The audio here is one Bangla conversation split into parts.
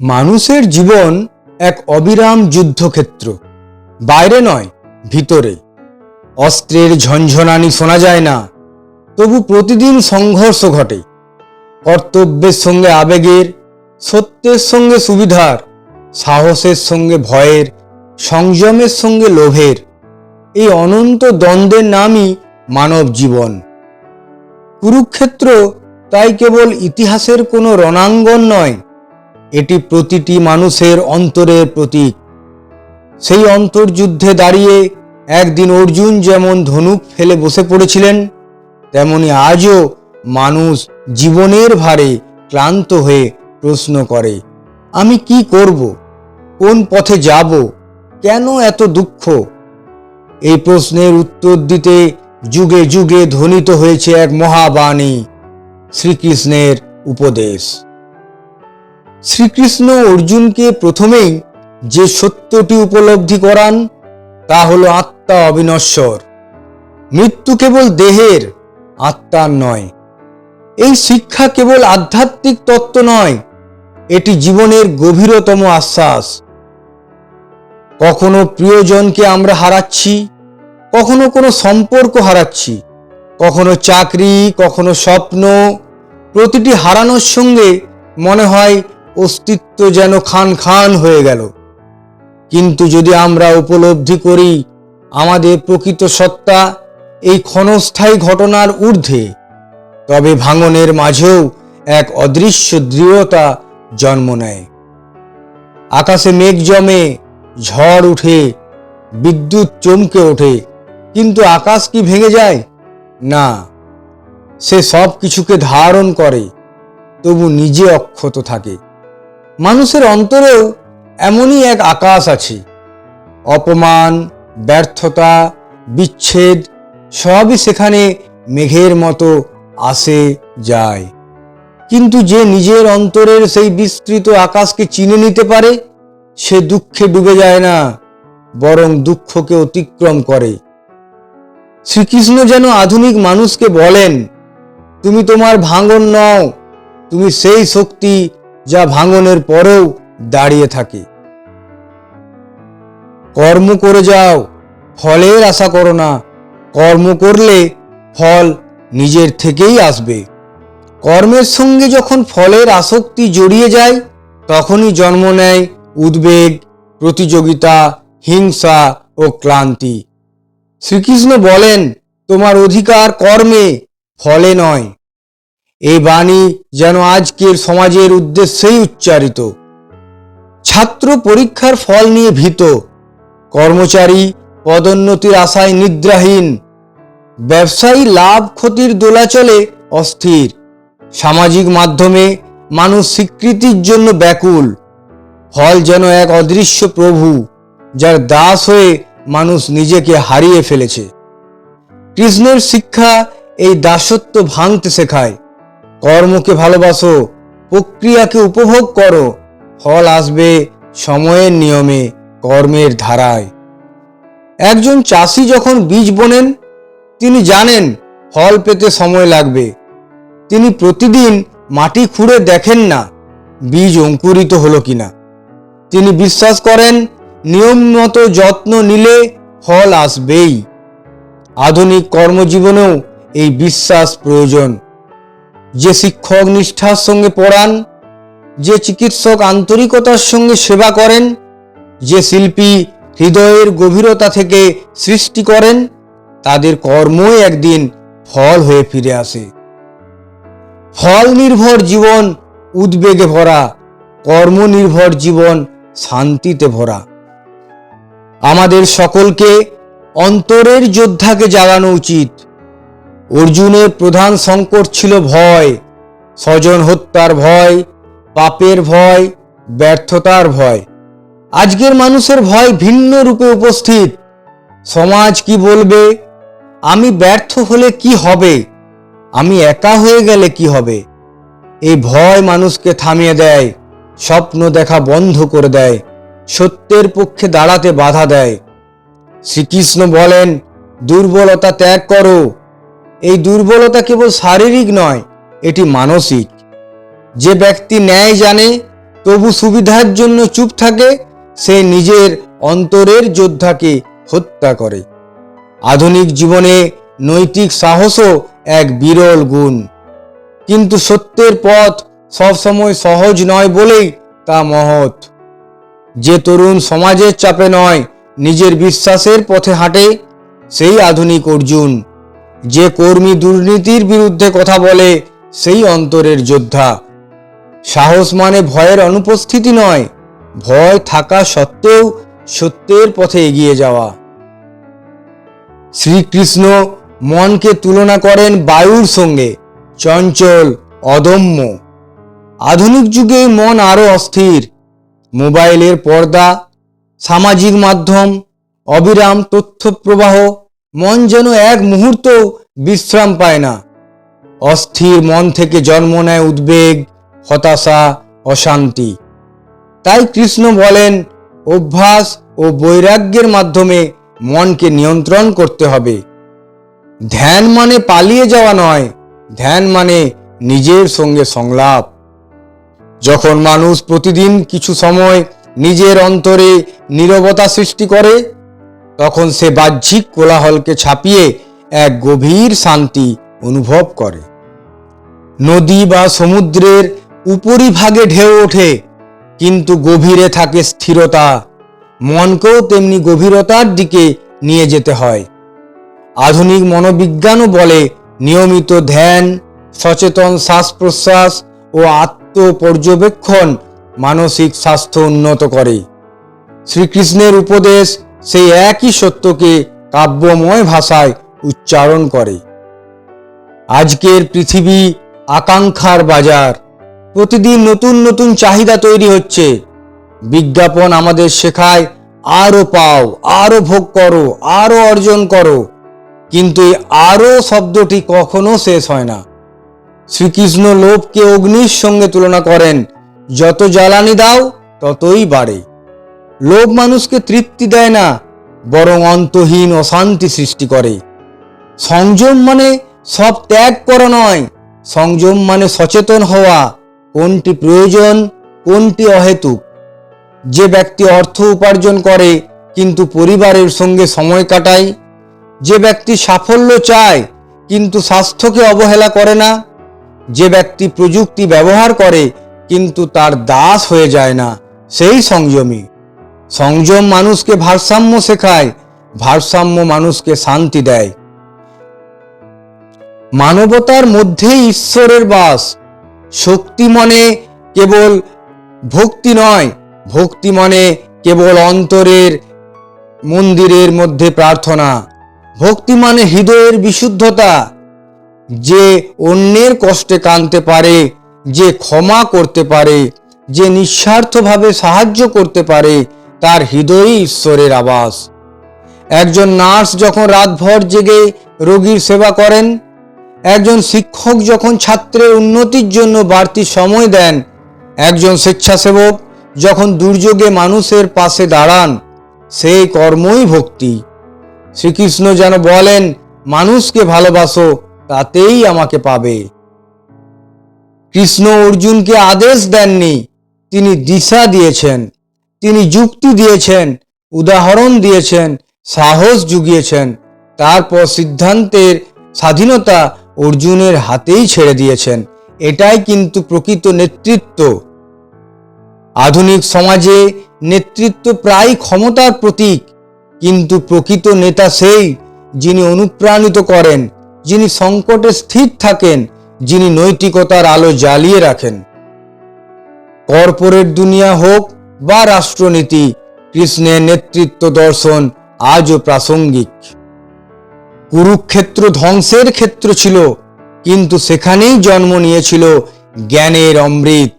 মানুষের জীবন এক অবিরাম যুদ্ধক্ষেত্র। বাইরে নয়, ভিতরে। অস্ত্রের ঝনঝনানি শোনা যায় না, তবু প্রতিদিন সংঘর্ষ ঘটে। কর্তব্যের সঙ্গে আবেগের, সত্যের সঙ্গে সুবিধার, সাহসের সঙ্গে ভয়ের, সংযমের সঙ্গে লোভের, এই অনন্ত দ্বন্দ্বের নামই মানব জীবন। কুরুক্ষেত্র তাই কেবল ইতিহাসের কোনো রণাঙ্গন নয় এটি প্রতিটি মানুষের অন্তরের প্রতীক। সেই অন্তর্যুদ্ধে দাঁড়িয়ে একদিন অর্জুন যেমন ধনুক ফেলে বসে পড়েছিলেন, তেমনি আজও মানুষ জীবনের ভারে ক্লান্ত হয়ে প্রশ্ন করে, আমি কি করব? কোন পথে যাব? কেন এত দুঃখ? এই প্রশ্নের উত্তর দিতে যুগে যুগে ধ্বনিত হয়েছে এক মহাবাণী, শ্রীকৃষ্ণের উপদেশ। শ্রীকৃষ্ণ অর্জুনকে প্রথমেই যে সত্যটি উপলব্ধি করান, তা হল আত্মা অবিনশ্বর। মৃত্যু কেবল দেহের আত্মার নয়। এই শিক্ষা কেবল আধ্যাত্মিক তত্ত্ব নয়, এটি জীবনের গভীরতম আশ্বাস। কখনো প্রিয়জনকে আমরা হারাচ্ছি, কখনো কোনো সম্পর্ক হারাচ্ছি, কখনো চাকরি, কখনো স্বপ্ন, প্রতিটি হারানোর সঙ্গে মনে হয় অস্তিত্ব যেন খান খান হয়ে গেল। কিন্তু যদি আমরা উপলব্ধি করি, আমাদের প্রকৃত সত্তা এই ক্ষণস্থায়ী ঘটনার ঊর্ধ্বে, তবে ভাঙনের মাঝেও এক অদৃশ্য দৃঢ়তা জন্ম নেয়। আকাশে মেঘ জমে, ঝড় উঠে, বিদ্যুৎ চমকে ওঠে, কিন্তু আকাশ কি ভেঙে যায়? না, সে সব কিছুকে ধারণ করে, তবু নিজে অক্ষত থাকে। মানুষের অন্তরেও এমনই এক আকাশ আছে। অপমান, ব্যর্থতা, বিচ্ছেদ সবই সেখানে মেঘের মতো আসে, যায়। কিন্তু যে নিজের অন্তরের সেই বিস্তৃত আকাশকে চিনে নিতে পারে, সে দুঃখে ডুবে যায় না, বরং দুঃখকে অতিক্রম করে। শ্রীকৃষ্ণ যেন আধুনিক মানুষকে বলেন, তুমি তোমার ভাঙন নও, তুমি সেই শক্তি যা ভাঙনের পরেও দাঁড়িয়ে থাকে। কর্ম করে যাও, ফলের আশা করো না। কর্ম করলে ফল নিজের থেকেই আসবে। কর্মের সঙ্গে যখন ফলের আসক্তি জড়িয়ে যায়, তখনই জন্ম নেয় উদ্বেগ, প্রতিযোগিতা, হিংসা ও ক্লান্তি। শ্রীকৃষ্ণ বলেন, তোমার অধিকার কর্মে, ফলে নয়। এই বাণী যেন আজকের সমাজের উদ্দেশ্যেই উচ্চারিত। ছাত্র পরীক্ষার ফল নিয়ে ভীত, কর্মচারী পদোন্নতির আশায় নিদ্রাহীন, ব্যবসায়ী লাভ ক্ষতির দোলাচলে অস্থির, সামাজিক মাধ্যমে মানুষ স্বীকৃতির জন্য ব্যাকুল, ফল যেন এক অদৃশ্য প্রভু, যার দাস হয়ে মানুষ নিজেকে হারিয়ে ফেলেছে। কৃষ্ণের শিক্ষা এই দাসত্ব ভাঙতে শেখায়। কর্মকে ভালোবাসো, প্রক্রিয়াকে উপভোগ করো। ফল আসবে সময়ের নিয়মে, কর্মের ধারায়। একজন চাষি যখন বীজ বোনেন, তিনি জানেন ফল পেতে সময় লাগবে। তিনি প্রতিদিন মাটি খুঁড়ে দেখেন না, বীজ অঙ্কুরিত হলো কিনা। তিনি বিশ্বাস করেন, নিয়ম মতো যত্ন নিলে ফল আসবেই। আধুনিক কর্মজীবনেও এই বিশ্বাস প্রয়োজন। যে শিক্ষক নিষ্ঠার সঙ্গে পড়ান, যে চিকিৎসক আন্তরিকতার সঙ্গে সেবা করেন, যে শিল্পী হৃদয়ের গভীরতা থেকে সৃষ্টি করেন, তাদের কর্মই একদিন ফল হয়ে ফিরে আসে। ফল নির্ভর জীবন, উদ্বেগে ভরা। কর্মনির্ভর জীবন, শান্তিতে ভরা। আমাদের সকলকে অন্তরের যোদ্ধাকে জাগানো উচিত। অর্জুনের প্রধান সংকট ছিল ভয়, স্বজন হত্যার ভয়, পাপের ভয়, ব্যর্থতার ভয়। আজকের মানুষের ভয় ভিন্ন রূপে উপস্থিত। সমাজ কি বলবে? আমি ব্যর্থ হলে কি হবে? আমি একা হয়ে গেলে কি হবে? এই ভয় মানুষকে থামিয়ে দেয়, স্বপ্ন দেখা বন্ধ করে দেয়, সত্যের পক্ষে দাঁড়াতে বাধা দেয়। শ্রীকৃষ্ণ বলেন, দুর্বলতা ত্যাগ করো। এই দুর্বলতা কেবল শারীরিক নয়, এটি মানসিক। যে ব্যক্তি ন্যায় জানে, তবু সুবিধার জন্য চুপ থাকে, সে নিজের অন্তরের যোদ্ধাকে হত্যা করে। আধুনিক জীবনে নৈতিক সাহসও এক বিরল গুণ। কিন্তু সত্যের পথ সবসময় সহজ নয় বলেই তা মহৎ। যে তরুণ সমাজের চাপে নয়, নিজের বিশ্বাসের পথে হাঁটে, সেই আধুনিক অর্জুন। যে কর্মী দুর্নীতির বিরুদ্ধে কথা বলে, সেই অন্তরের যোদ্ধা। সাহস মানে ভয়ের অনুপস্থিতি নয়, ভয় থাকা সত্ত্বেও সত্যের পথে এগিয়ে যাওয়া। শ্রীকৃষ্ণ মনকে তুলনা করেন বায়ুর সঙ্গে, চঞ্চল, অদম্য। আধুনিক যুগে মন আরও অস্থির। মোবাইলের পর্দা, সামাজিক মাধ্যম, অবিরাম তথ্য প্রবাহ মন যেন এক মুহূর্ত বিশ্রাম পায় না। অস্থির মন থেকে জন্ম নেয় উদ্বেগ, হতাশা, অশান্তি। তাই কৃষ্ণ বলেন, অভ্যাস ও বৈরাগ্যের মাধ্যমে মনকে নিয়ন্ত্রণ করতে হবে। ধ্যান মানে পালিয়ে যাওয়া নয়, ধ্যান মানে নিজের সঙ্গে সংলাপ। যখন মানুষ প্রতিদিন কিছু সময় নিজের অন্তরে নীরবতা সৃষ্টি করে তখন সে বাহ্যিক কোলাহলকে ছাপিয়ে এক গভীর শান্তি অনুভব করে। নদী বা সমুদ্রের উপরিভাগে ঢেউ ওঠে, কিন্তু গভীরে থাকে স্থিরতা। মনকেও তেমনি গভীরতার দিকে নিয়ে যেতে হয়। আধুনিক মনোবিজ্ঞানও বলে, নিয়মিত ধ্যান, সচেতন শ্বাস প্রশ্বাস ও আত্ম পর্যবেক্ষণ মানসিক স্বাস্থ্য উন্নত করে। শ্রীকৃষ্ণের উপদেশ সেই একই সত্যকে কাব্যময় ভাষায় উচ্চারণ করে। আজকের পৃথিবী আকাঙ্ক্ষার বাজার। প্রতিদিন নতুন নতুন চাহিদা তৈরি হচ্ছে। বিজ্ঞাপন আমাদের শেখায় আরও পাও আরও ভোগ করো আরও অর্জন করো। কিন্তু এই আরও শব্দটি কখনো শেষ হয় না। শ্রীকৃষ্ণ লোভকে অগ্নির সঙ্গে তুলনা করেন, যত জ্বালানি দাও, ততই বাড়ে। লোভ মানুষকে তৃপ্তি দেয় না, বরং অন্তহীন অশান্তি সৃষ্টি করে। সংযম মানে সব ত্যাগ করা নয়, সংযম মানে সচেতন হওয়া, কোনটি প্রয়োজন, কোনটি অহেতুক। যে ব্যক্তি অর্থ উপার্জন করে, কিন্তু পরিবারের সঙ্গে সময় কাটায়, যে ব্যক্তি সাফল্য চায়, কিন্তু স্বাস্থ্যকে অবহেলা করে না, যে ব্যক্তি প্রযুক্তি ব্যবহার করে, কিন্তু তার দাস হয়ে যায় না, সেই সংযমী। সংযম মানুষকে ভারসাম্য শেখায়, ভারসাম্য মানুষকে শান্তি দেয়। মানবতার মধ্যেই ঈশ্বরের বাস। শক্তি মনে কেবল ভক্তি নয়, ভক্তি মনে কেবল অন্তরের, মন্দিরের মধ্যে প্রার্থনা। ভক্তি মানে হৃদয়ের বিশুদ্ধতা, যে অন্যের কষ্টে কানতে পারে, যে ক্ষমা করতে পারে, যে নিঃস্বার্থভাবে সাহায্য করতে পারে তার হৃদয়ই ঈশ্বরের আবাস। একজন নার্স যখন রাতভর জেগে রোগীর সেবা করেন, একজন শিক্ষক যখন ছাত্রের উন্নতির জন্য বাড়তি সময় দেন, একজন স্বেচ্ছাসেবক যখন দুর্যোগে মানুষের পাশে দাঁড়ান, সেই কর্মই ভক্তি। শ্রীকৃষ্ণ যেন বলেন, মানুষকে ভালোবাসো, তাতেই আমাকে পাবে। কৃষ্ণ অর্জুনকে আদেশ দেননি, তিনি দিশা দিয়েছেন। তিনি যুক্তি দিয়েছেন, উদাহরণ দিয়েছেন, সাহস জুগিয়েছেন। তারপর সিদ্ধান্তের স্বাধীনতা অর্জুনের হাতেই ছেড়ে দিয়েছেন। এটাই কিন্তু প্রকৃত নেতৃত্ব। আধুনিক সমাজে নেতৃত্ব প্রায় ক্ষমতার প্রতীক, কিন্তু প্রকৃত নেতা সেই যিনি অনুপ্রাণিত করেন, যিনি সংকটে স্থির থাকেন, যিনি নৈতিকতার আলো জ্বালিয়ে রাখেন। কর্পোরেট দুনিয়া হোক বা রাষ্ট্রনীতি, কৃষ্ণের নেতৃত্ব দর্শন আজও প্রাসঙ্গিক। কুরুক্ষেত্র ধ্বংসের ক্ষেত্র ছিল, কিন্তু সেখানেই জন্ম নিয়েছিল জ্ঞানের অমৃত।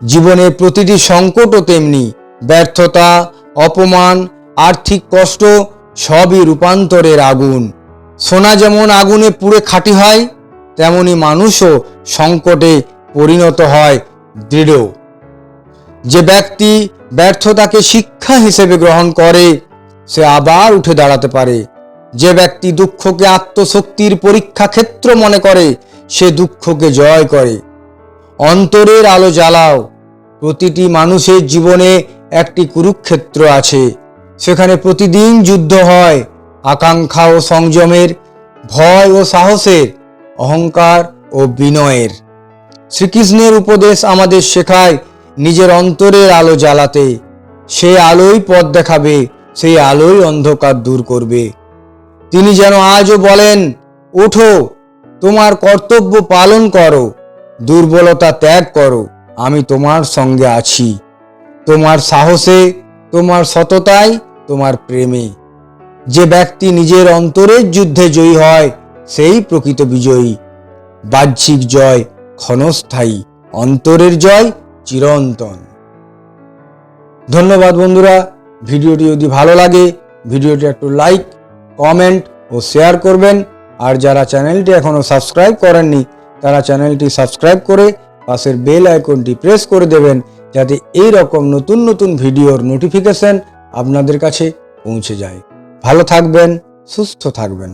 জীবনের প্রতিটি সংকটও তেমনি, ব্যর্থতা, অপমান, আর্থিক কষ্ট সবই রূপান্তরের আগুন। সোনা যেমন আগুনে পুড়ে খাঁটি হয়, তেমনি মানুষও সংকটে পরিণত হয় দৃঢ়। যে ব্যক্তি ব্যর্থতাকে শিক্ষা হিসেবে গ্রহণ করে, সে আবার উঠে দাঁড়াতে পারে। যে ব্যক্তি দুঃখকে আত্মশক্তির পরীক্ষা ক্ষেত্র মনে করে, সে দুঃখকে জয় করে। অন্তরের আলো জ্বালাও। প্রতিটি মানুষের জীবনে একটি কুরুক্ষেত্র আছে। সেখানে প্রতিদিন যুদ্ধ হয়। আকাঙ্ক্ষা ও সংযমের, ভয় ও সাহসের, অহংকার ও বিনয়ের। শ্রীকৃষ্ণের উপদেশ আমাদের শেখায় নিজের অন্তরের আলো জ্বালাতে, সে আলোই পথ দেখাবে, সেই আলোই অন্ধকার দূর করবে। তিনি যেন আজও বলেন, ওঠো, তোমার কর্তব্য পালন করো, দুর্বলতা ত্যাগ করো, আমি তোমার সঙ্গে আছি। তোমার সাহসে, তোমার সততায়, তোমার প্রেমে। যে ব্যক্তি নিজের অন্তরের যুদ্ধে জয়ী হয়, সেই প্রকৃত বিজয়ী। বাহ্যিক জয় ক্ষণস্থায়ী, অন্তরের জয় চিরন্তন। ধন্যবাদ বন্ধুরা, ভিডিওটি যদি ভালো লাগে, ভিডিওটি একটু লাইক কমেন্ট ও শেয়ার করবেন। আর যারা চ্যানেলটি এখনও সাবস্ক্রাইব করেননি, তারা চ্যানেলটি সাবস্ক্রাইব করে পাশের বেল আইকনটি প্রেস করে দেবেন, যাতে এই রকম নতুন নতুন ভিডিওর নোটিফিকেশন আপনাদের কাছে পৌঁছে যায়। ভালো থাকবেন, সুস্থ থাকবেন।